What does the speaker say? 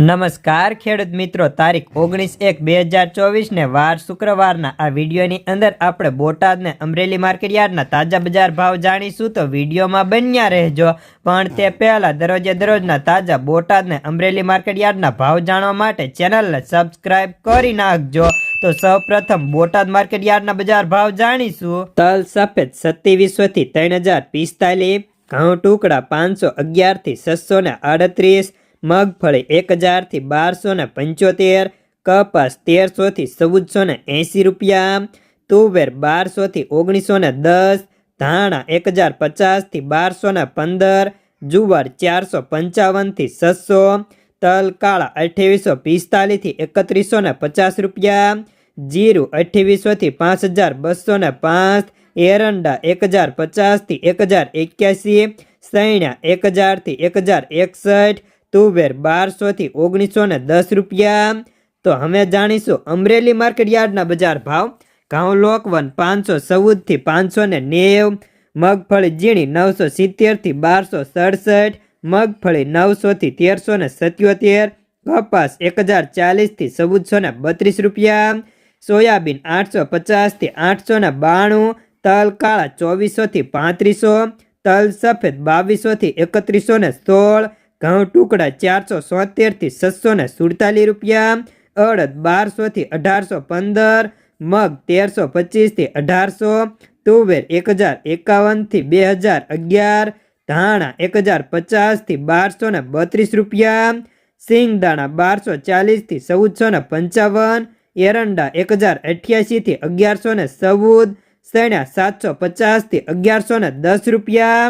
નમસ્કાર, ખેડૂત મિત્રો. તારીખ ઓગણીસ એક બે હજાર ચોવીસને વાર શુક્રવારના આ વિડીયોની અંદર આપણે બોટાદને અમરેલી માર્કેટ યાર્ડના તાજા બજાર ભાવ જાણીશું તો વિડીયોમાં બન્યા રહેજો. પણ તે પહેલાં દરરોજે દરરોજના તાજા બોટાદને અમરેલી માર્કેટ યાર્ડના ભાવ જાણવા માટે ચેનલને સબસ્ક્રાઇબ કરી નાખજો. તો સૌપ્રથમ બોટાદ માર્કેટ યાર્ડના બજાર ભાવ જાણીશું. તલ સફેદ સત્યાવીસો થી ત્રણ હજાર પિસ્તાલીસ, ઘઉં ટુકડા પાંચસો અગિયારથી છસો ને આડત્રીસ મગફળી એક હજારથી બારસો ને પંચોતેર, કપાસ તેરસોથી ચૌદસો ને એંસી રૂપિયા, તુવેર બારસોથી ઓગણીસો ને દસ, ધાણા એક હજાર પચાસથી બારસો ને પંદર, જુવાર ચારસો પંચાવનથી છસો, તલ કાળા અઠ્યાવીસો પિસ્તાલીસથી એકત્રીસો ને પચાસ રૂપિયા, જીરું અઠ્યાવીસોથી પાંચ હજાર બસો ને પાંચ, એરંડા એક હજાર પચાસથી એક હજાર એક્યાસી સૈણા એક હજારથી એક હજાર એકસઠ તુવેર બારસોથી ઓગણીસો ને દસ રૂપિયા. તો હવે જાણીશું અમરેલી માર્કેટ યાર્ડના બજાર ભાવ. ઘઉં લોકવન પાંચસો ચૌદથી પાંચસો ને નેવ. મગફળી ઝીણી નવસો સિત્તેરથી બારસો સડસઠ. મગફળી નવસોથી તેરસો ને સત્યોતેર. કપાસ એક હજાર ચાલીસથી ચૌદસો ને બત્રીસ રૂપિયા. સોયાબીન આઠસો પચાસથી આઠસો ને બાણું. તલ કાળા ચોવીસોથી પાંત્રીસો. તલ સફેદ બાવીસોથી એકત્રીસો ને સોળ. ઘઉં ટુકડા ચારસો સોતેરથી છસો ને સુડતાલીસ રૂપિયા, અડદ બારસોથી અઢારસો પંદર, મગ તેરસો પચીસથી અઢારસો, તુવેર એક હજાર એકાવનથી બે હજાર અગિયાર, ધાણા એક હજાર પચાસથી બારસો ને બત્રીસ રૂપિયા સિંગદાણા બારસો ચાલીસથી ચૌદસો ને પંચાવન, એરંડા એક હજાર અઠ્યાસીથી અગિયારસો ને ચૌદ સૈણા સાતસો પચાસથી અગિયારસો ને દસ રૂપિયા.